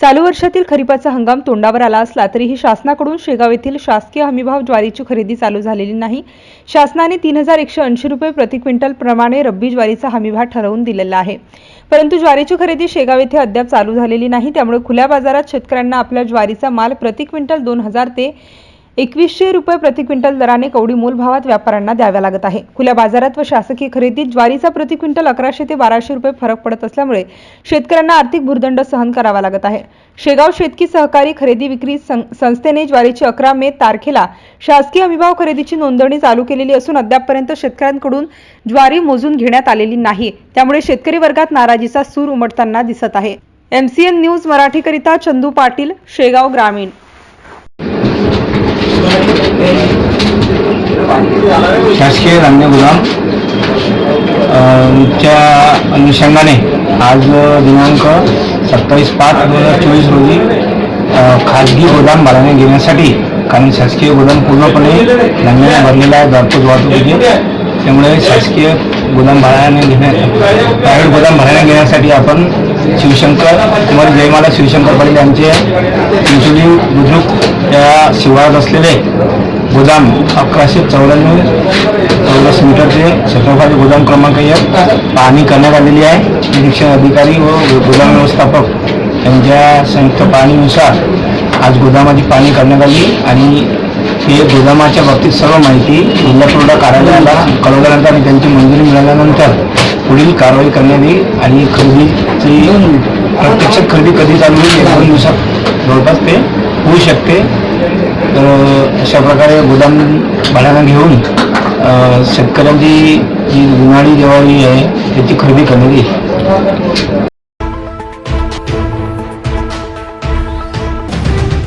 चालू वर्षातील खरीपाचा हंगाम तोंडावर आला असला तरीही शासनाकडून शेगाव येथील शासकीय हमीभाव ज्वारीची खरेदी चालू झालेली नाही. शासनाने तीन हजार एकशे ऐंशी रुपये प्रति क्विंटल प्रमाणे रब्बी ज्वारीचा हमीभाव ठरवून दिलेला आहे. परंतु ज्वारीची खरेदी शेगाव येथे अद्याप चालू झालेली नाही. त्यामुळे खुल्या बाजारात शेतकऱ्यांना आपल्या ज्वारीचा माल प्रति क्विंटल दोन हजार ते एकवीसशे रुपये प्रति क्विंटल दराने कवडी मोल भावात व्यापाऱ्यांना द्याव्या लागत आहे. खुल्या बाजारात व शासकीय खरेदीत ज्वारीचा प्रति क्विंटल अकराशे ते बाराशे रुपये फरक पडत असल्यामुळे शेतकऱ्यांना आर्थिक भूर्दंड सहन करावा लागत आहे. शेगाव शेतकी सहकारी खरेदी विक्री संस्थेने ज्वारीची अकरा मे तारखेला शासकीय हमीभाव खरेदीची नोंदणी चालू केलेली असून अद्यापपर्यंत शेतकऱ्यांकडून ज्वारी मोजून घेण्यात आलेली नाही. त्यामुळे शेतकरी वर्गात नाराजीचा सूर उमटताना दिसत आहे. एमसीएन न्यूज मराठीकरिता चंदू पाटील शेगाव ग्रामीण. शासकीय धान्य गोदाम. च्या अनुषंगाने आज दिनांक सत्तावीस पाच दोन हजार चोवीस रोजी खाजगी गोदाम भाड्याने घेण्यासाठी कारण शासकीय गोदाम पूर्णपणे धान्याने भरलेला आहे घरपोच वाहतुकीचे त्यामुळे शासकीय गोदाम भाड्याने घेण्या प्रायव्हेट गोदाम भाड्याने घेण्यासाठी आपण शिवशंकर कुमार जयमाला शिवशंकर पाटील यांचे चिंचोली बुद्रुक या शिवारात असलेले गोदाम अकराशे चौऱ्याण्णव चौदाशे मीटरचे क्षेत्रफळाचे गोदाम क्रमांक एक पाहणी करण्यात आलेली आहे. निरीक्षण अधिकारी व गोदाम व्यवस्थापक यांच्या संयुक्त पाहणीनुसार आज गोदामाची पाहणी करण्यात आली आणि हे गोदामाच्या बाबतीत सर्व माहिती जिल्हा पुरवठा कार्यालयाला कळवल्यानंतर आणि त्यांची मंजुरी मिळाल्यानंतर पुढील कारवाई करण्यात येईल आणि खरेदीची प्रत्यक्ष खरेदी कधी चालू होईल एक दोन दिवसात जवळपास ते होऊ शकते. तर अशा प्रकारे गोदाम भाड्यानं घेऊन शेतकऱ्यांची जी उन्हाळी दिवाळी आहे त्याची खरेदी करण्यात येईल.